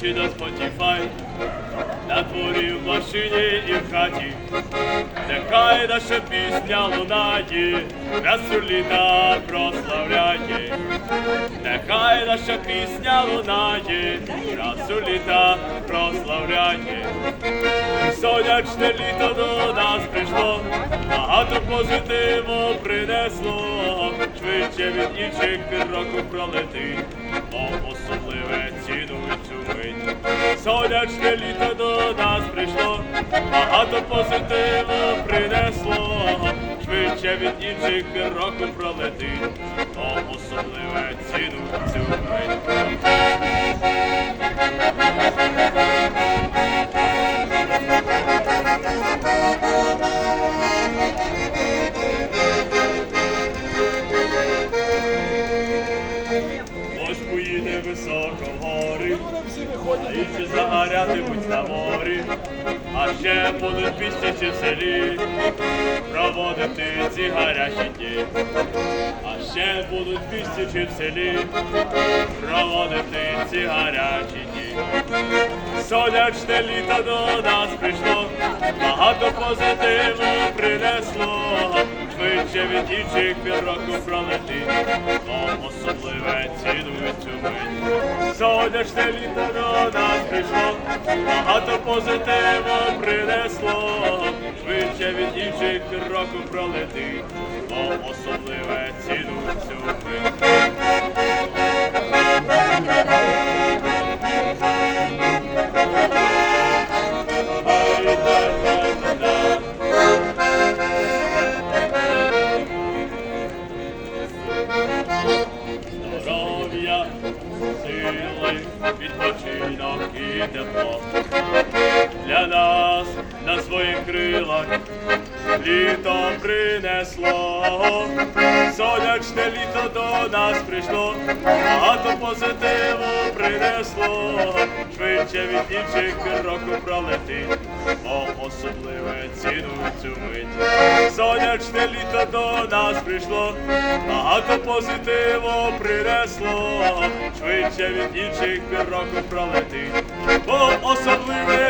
чи до Spotify, на дворі в машині і в хаті, нехай наша пісня лунає, красу літа прославляє, нехай наша пісня лунає, красу літа прославляє. Сонячне літо до нас прийшло, багато позитиву принесло, швидше від інших року пролетить, мов особливе цінують цю мить. Сонячне літо до нас прийшло, багато позитиву принесло, швидше від інших року пролетить, Поїде високо гори, а загорятимуть на морі, а ще будуть пісні в селі, проводити ці гарячі дні. А ще будуть пісні в селі, проводити ці гарячі дні. Сонячне літо до нас прийшло, багато позитиву принесло, швидше від інших півроку пролетить, бо особливе цінує цю мить. Сонячне літо до нас прийшло, багато позитиву принесло, швидше від інших півроку пролетить, бо особливе і. Для нас на своїх крилах літо принесло. Сонячне літо до нас прийшло, багато позитиву принесло. Швидше від інших року пролетить, бо особливе цінує цю мить. Сонячне літо до нас прийшло, багато позитиву принесло. Швидше від інших року пролетить, бо особливе